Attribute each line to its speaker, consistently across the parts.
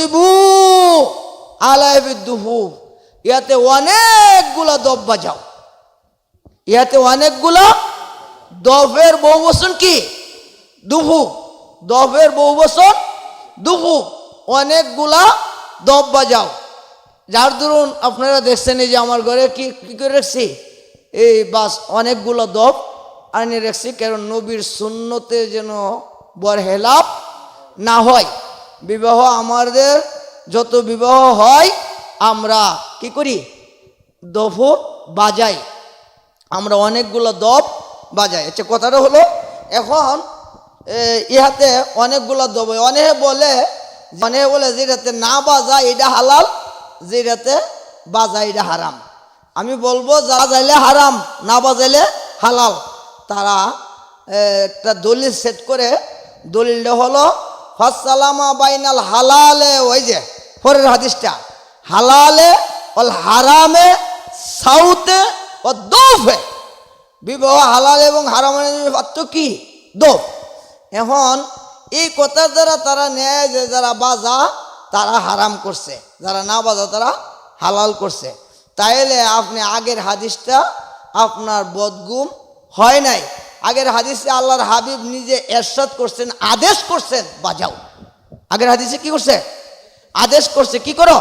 Speaker 1: ফদরিবু আলাইবিদ্দুহু ইয়াতে অনেকগুলা দব বাজাও। ইয়াতে অনেকগুলা দফের বহু বচন কি? দুহু। দফের বহু বচন দুহু। অনেকগুলা দব বাজাও। যার দরুন আপনারা দেখছেন যে আমার ঘরে কি কি করে রাখছি? এই বাস অনেকগুলো দব আনিয়ে রাখছি, কারণ নবীর শূন্যতে যেন বর হেলাপ না হয়। বিবাহ আমাদের যত বিবাহ হয়, আমরা কি করি? দফ বাজাই। আমরা অনেকগুলো দব বাজাই। আচ্ছা কথাটা হলো, এখন ইহাতে অনেকগুলো দব অনেকে বলে অনেকে বলে, যেটাতে না বাজা এটা হালাল। যেটাতে বাজা এটা হারাম। আমি বলব, যা যাইলে হারাম, না বাজাইলে হালাল। তারা একটা দলিল সেট করে। দলিলটা হলো ফাসালামা বাইনাল হালালে, ওই যে, পরের হাদিসটা। হালালে অল হারামে, সাউতে, ও দোফে। বিবাহ হালাল এবং হারামের পার্থক্য কি? দোফ। এখন, এই কথার দ্বারা তারা নেয় যে যারা বাজা, তারা হারাম করছে। যারা না বাজা, তারা হালাল করছে। তাইলে আপনি আগের হাদিসটা আপনার বদগুম হয় নাই। আগের হাদিসে আল্লাহর হাবিব নিজে এরশাদ করছেন, আদেশ করছেন, বাজাও। আগের হাদিসে কি করছে? আদেশ করছে, কি করো?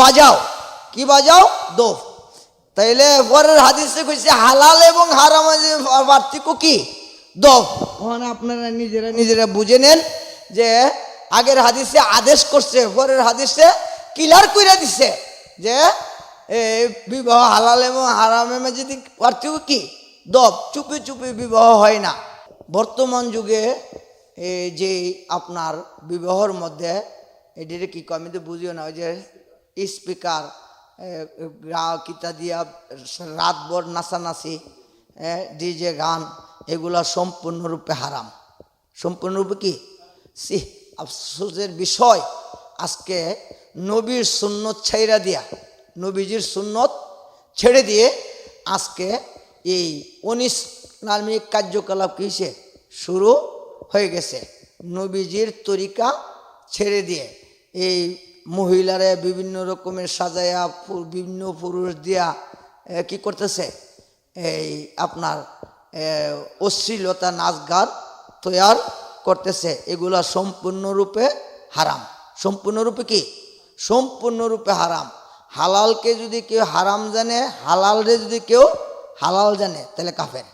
Speaker 1: বাজাও। কি বাজাও? দোফ। তাইলে পরের হাদিসে কইছে, হালাল এবং হারাম পার্থক্য কি? দফ। ওখানে আপনারা নিজেরা নিজেরা বুঝে নেন যে আগের হাদিসে আদেশ করছে, পরের হাদিসে কিলার কইরা দিছে যে বিবাহ হালাল এবং হারামের যদি পার্থক্য কি? দব, চুপি চুপি বিবাহ হয় না বর্তমান যুগে যে আপনার বিবাহর মধ্যে, এটির কি? আমি তো বুঝিও না, ওই যে স্পিকার কিতা দিয়া রাতভর নাচানাচি ডিজে গান, এগুলা সম্পূর্ণরূপে হারাম সম্পূর্ণরূপে কি সি, আফসোসের বিষয়, আজকে নবীর সুন্নত ছেড়ে দিয়া, নবীজির সুন্নত ছেড়ে দিয়ে আজকে এই অনিসলামিক কার্যকলাপ কিসে? শুরু হয়ে গেছে। নবীজির তরিকা ছেড়ে দিয়ে। এই মহিলারা বিভিন্ন রকমের সাজায়া বিভিন্ন পুরুষ দিয়া কি করতেছে? এই আপনার অশ্লীলতা নাচ গান তৈয়ার করতেছে। এগুলা সম্পূর্ণরূপে হারাম। সম্পূর্ণরূপে কি? সম্পূর্ণরূপে হারাম। হালালকে যদি কেউ হারাম জানে, হালালরে যদি কেউ হালাল জানে, তাহলে কাফের।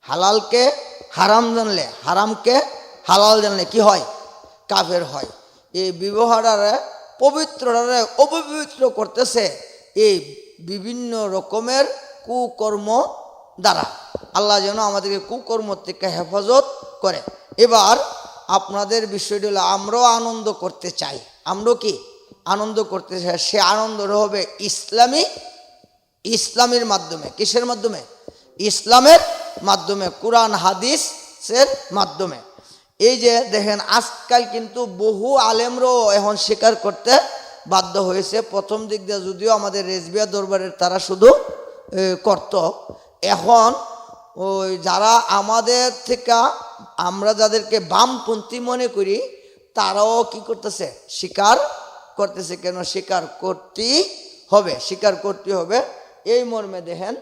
Speaker 1: হালালকে হারাম জানলে, হারামকে হালাল জানলে কি হয়? কাফের হয়। এই বিবাহটারে পবিত্রটারে অপবিত্র করতেছে এই বিভিন্ন রকমের কুকর্ম দ্বারা। আল্লাহ যেন আমাদেরকে কুকর্ম থেকে হেফাজত করে। এবার আপনাদের বিষয়টি হলো, আমরাও আনন্দ করতে চাই। আমরাও কি? আনন্দ করতে চাই। সে আনন্দটা হবে ইসলামী ইসলামের মাধ্যমে, কিসের মাধ্যমে? ইসলামের মাধ্যমে, কোরআন, হাদিসের মাধ্যমে। এই যে দেখেন, আজকাল কিন্তু বহু আলেমরাও এখন স্বীকার করতে বাধ্য হয়েছে। প্রথম দিক দিয়ে যদিও আমাদের রেজবিয়া দরবারের তারা শুধু করত। এখন ওই যারা আমাদের থেকে, আমরা যাদেরকে বামপন্থী মনে করি, তারাও কি করতেছে? স্বীকার করতেছে কেন? স্বীকার করতেই হবে, স্বীকার করতে হবে। এই মর্মে দেখেন,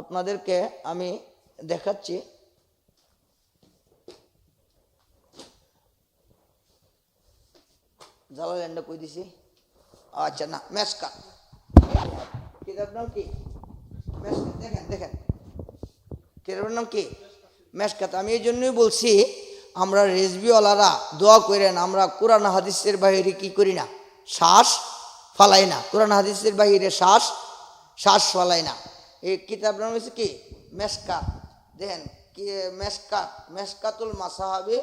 Speaker 1: আপনাদেরকে আমি দেখাচ্ছি। জালাল্যান্ডে কই দিছি? আচ্ছা না মেসকাট কিতাব নাম কি? দেখেন দেখেন। কিতাবের নাম কি? মেসকাত আমি এই জন্যই বলছি, আমরা রেজবিওয়ালারা দোয়া করেন আমরা কোরআন হাদিসের বাইরে কি করি না? শ্বাস ফালাই না। কোরআন হাদিসের বাইরে শ্বাস শ্বাস ফালাই না। এই কিতাব নাম হচ্ছে কি? মেসকাত দেখেন, কি মেসকাত মেসকাতুল মাসাহাবি,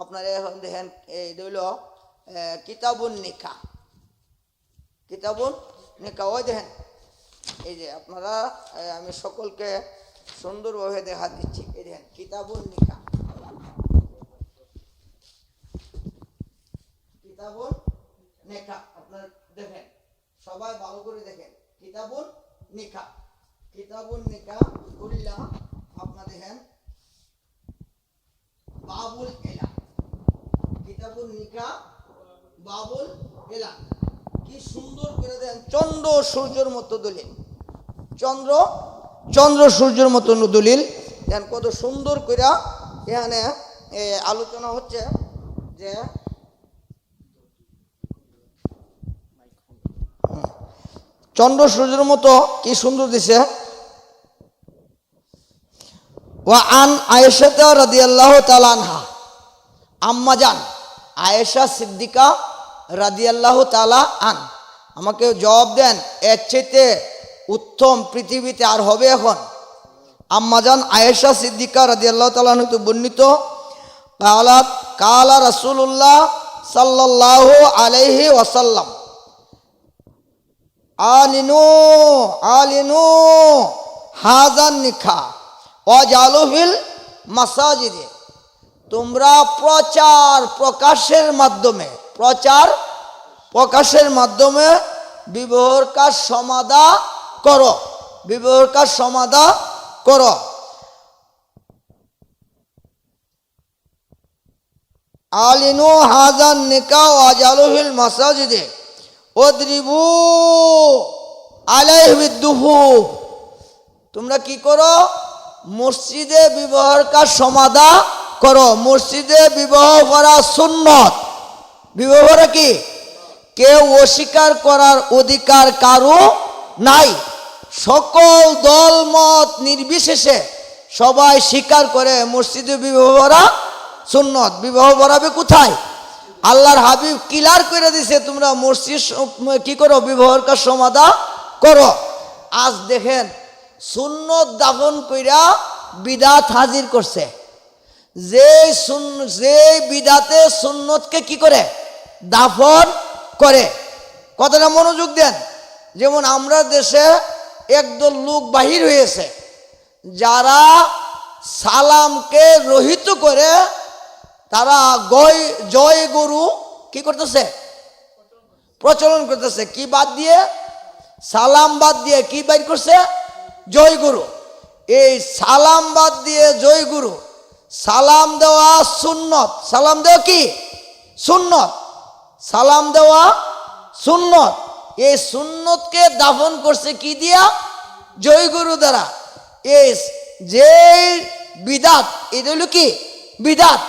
Speaker 1: আপনার এখন দেখেন, এই রইল কিতাবুন নিখা কিতাবুন নিকা, ওই দেখেন, এই যে আপনারা আমি সকলকে সুন্দরভাবে দেখা দিচ্ছি। এই দেখেন, কিতাবুন নিকা। কিতাবুন নিকা, আপনারা দেখেন, সবাই ভালো করে দেখেন। কিতাবুন নিকা। কিতাবুন নিকা আপনারা দেখেন বাবুল এলা। কিতাবুল নিকা, বাবুল এলা। কি সুন্দর করে দেন। চন্দ্র সূর্যের মতো দলিল। চন্দ্র চন্দ্র সূর্যের মতো দলিল। দেন কত সুন্দর করে এখানে আলোচনা হচ্ছে যে চন্দ্র সূর্যের মতো কি সুন্দর দিছে। ওয়া আন আয়েশাতা রাদিয়াল্লাহু তাআলা আনহা। আম্মা জান, আয়েশা সিদ্দিকা রাদিয়াল্লাহু তাআলা আন। আমাকে জবাব দেন, এর চাইতে উত্তম পৃথিবীতে আর হবে এখন। আম্মাজান আয়েশা সিদ্দিকা রাদিয়াল্লাহু তাআলা আনহু বর্ণিত কালাত কালা রাসূলুল্লাহ সাল্লাল্লাহু আলাইহি ওয়াসাল্লাম। আলিনু আলিনু হাজান নিখা অজালুফিল মাসাজিদে। তোমরা প্রচার প্রকাশের মাধ্যমে, প্রচার প্রকাশের মাধ্যমে বিবাহর কাজ সমাধা করো বিবাহর কাজ সমাধা করো। আলিনু হাজান নিকা আজালুহিল মাসাজিদে। ওদ্রিবু আলাইহিদ্দুহু তোমরা কি করো? মসজিদে বিবাহের কাজ সমাধা করো। মসজিদে বিবাহ করা সুন্নত। বিবাহ করা কি? কেউ অস্বীকার করার অধিকার কারও নাই। সকল দল, মত নির্বিশেষে সবাই স্বীকার করে মসজিদে বিবাহ করা সুন্নত। বিবাহ করাবে কোথায়? আল্লাহর হাবিব কিলার করে দিছে, তোমরা মসজিদ কি করো? বিবাহের কাজ সমাধা করো। আজ দেখেন, সুন্নত দাফন কইরা বিদাত হাজির করছে। যে যে বিদাতে সুন্নতকে কি করে? দাফন করে। কথাটা মনোযোগ দেন। যেমন আমরা দেশে একদল লোক বাহির হয়েছে, যারা সালামকে রহিত করে তারা গয়, জয় গরু কি করতেছে? প্রচলন করতেছে। কি বাদ দিয়ে? সালাম বাদ দিয়ে কি বাইর করছে? জয় গুরু। এই সালাম বাদ দিয়ে জয় গুরু, সালাম দেওয়া সুন্নত। সালাম দেওয়া কি? সুন্নত। সালাম দেওয়া সুন্নত। এই সুন্নতকে দাফন করছে কি দিয়া? জয় গুরু দ্বারা। এই যে বিদাত, এটা হলো কি? বিদাত।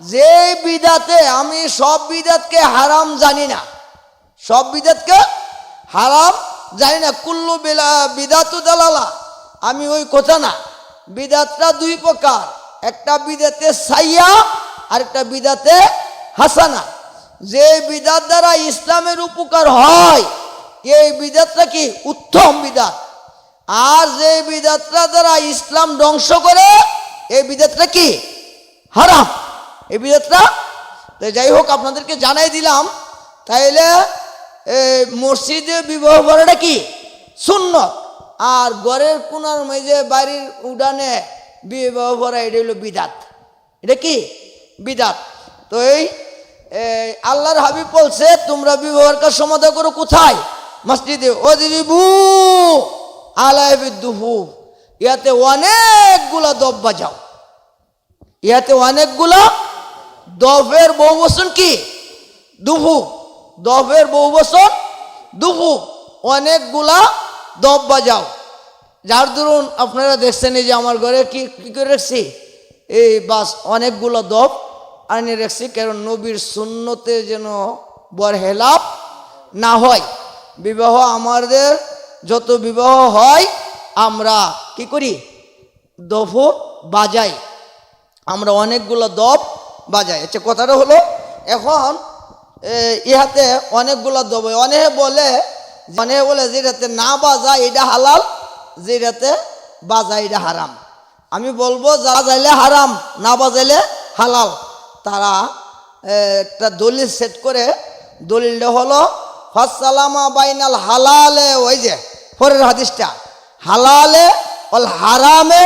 Speaker 1: যে বিদাতে আমি সব বিদাতকে হারাম জানি না, সব বিদাতকে হারাম জানি না। কুল্লু বিলা বিদাতু দালালা, আমি ওই কথা না। বিদাতটা দুই প্রকার, একটা বিদাতে সাইয়া আর একটা বিদাতে হাসানা। যে বিদাত দ্বারা ইসলামের উপকার হয়, এই বিদাতটা কি? উত্তম বিদাত। আর যে বিদাতটা দ্বারা ইসলাম ধ্বংস করে, এই বিদাতটা কি? হারাম। এই বিদাতটা তো যাই হোক, আপনাদেরকে জানাই দিলাম, তাইলে মসজিদে বিবাহ করাটা কি? শূন্য আর ঘরের কোনার মেঝে বাড়ির উডানে বিবাহ করা, এটা হলো বিদাত। এটা কি? বিদাত। তো এই আল্লাহর হাবিব বলছে, তোমরা বিবাহের কাজ সমাধান করো কোথায়? মসজিদে। অদিবু আলাইবিদ্দুহু ইয়াতে অনেকগুলা দব বাজাও ইয়াতে অনেকগুলো দফের বহু বচন কি? দুহু দফের বহু বচন? দুহু অনেকগুলা দব বাজাও। যার দরুন আপনারা দেখছেন যে আমার ঘরে কি কি করে রাখছি? এই বাস অনেকগুলো দব আনি রাখছি, কারণ নবীর শূন্যতে যেন বরহেলাপ না হয়। বিবাহ আমাদের যত বিবাহ হয়, আমরা কি করি? দফ বাজাই। আমরা অনেকগুলো দব বাজাই আচ্ছা কথাটা হলো, এখন ইহাতে অনেকগুলো দব অনেকে বলে অনেকে বলে যেটাতে না বাজা এটা হালাল যেটাতে বাজা এটা হারাম। আমি বলব, যা যাইলে হারাম, না বাজাইলে হালাল। তারা একটা দলিল সেট করে, দলিলটা হলো ফাসালামা বাইনাল হালালে ওই যে, পরের হাদিসটা, হালালে অল হারামে,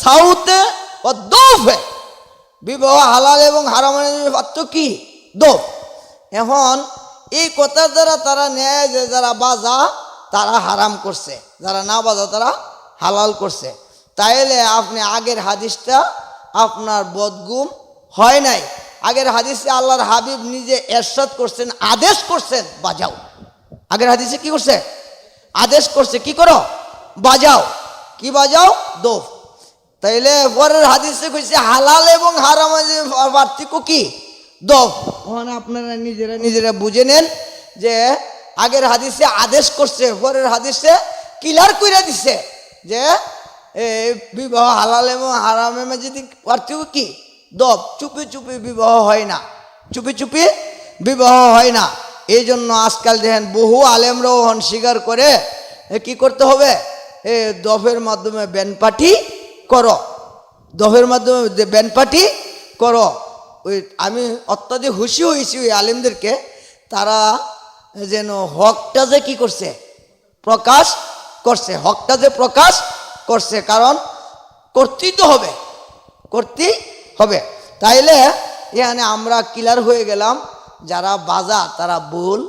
Speaker 1: সাউতে ও দোফে বিবাহ হালাল এবং হারামের পার্থক্য কি? দোফ এখন এই কথার দ্বারা তারা নেয় যে যারা বাজা, তারা হারাম করছে। যারা না বাজা, তারা হালাল করছে। তাইলে আপনি আগের হাদিসটা আপনার বদগুম হয় নাই। আগের হাদিসে আল্লাহর হাবিব নিজে এরশাদ করছেন, আদেশ করছেন, বাজাও। আগের হাদিসে কি করছে? আদেশ করছে, কি করো? বাজাও। কি বাজাও? দোফ তাইলে পরের হাদিসে কইছে, হালাল এবং হারাম পার্থক্য কি? দোফ। ওখানে আপনারা নিজেরা নিজেরা বুঝে নেন যে আগের হাদিসে আদেশ করছে, পরের হাদিসে কিলার কইরা দিছে যে বিবাহ হালাল এবং হারামের যদি পার্থক্য কি? দব চুপি চুপি বিবাহ হয় না। চুপি চুপি বিবাহ হয় না। এই জন্য আজকাল দেখেন বহু আলেমরাও হন স্বীকার করে কি করতে হবে? এ, দফের মাধ্যমে ব্যানপাটি করো। দফের মাধ্যমে যে ব্যানপাটি করো। ওই আমি অত্যাধিক খুশি হয়েছি ওই আলেমদেরকে। তারা যেন হকটা যে কি করছে, প্রকাশ করছে, হকটা যে প্রকাশ করছে, কারণ করতেই তো হবে করতেই হবে। তাইলে এখানে আমরা ক্লিয়ার হয়ে গেলাম, যারা বাজা তারা ভুল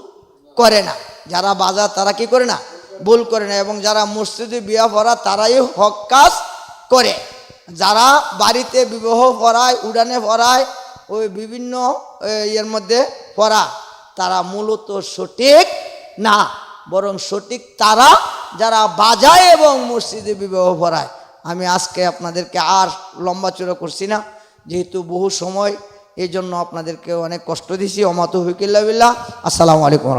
Speaker 1: করে না। যারা বাজা তারা কি করে না? ভুল করে না। এবং যারা মসজিদে বিয়া পড়া তারাই হক কাজ করে। যারা বাড়িতে বিবাহ পড়ায় উড়ানে পড়ায় ওই বিভিন্ন ইয়ের মধ্যে পড়া তারা মূলত সঠিক না, বরং সঠিক তারা যারা বাজায় এবং মসজিদে বিবাহ পড়ায় আমি আজকে আপনাদেরকে আর লম্বা চূড়া করছি না, যেহেতু বহু সময় এই জন্য আপনাদেরকে অনেক কষ্ট দিছি। অমাত হুকিল্লা আসসালামু আলাইকুম।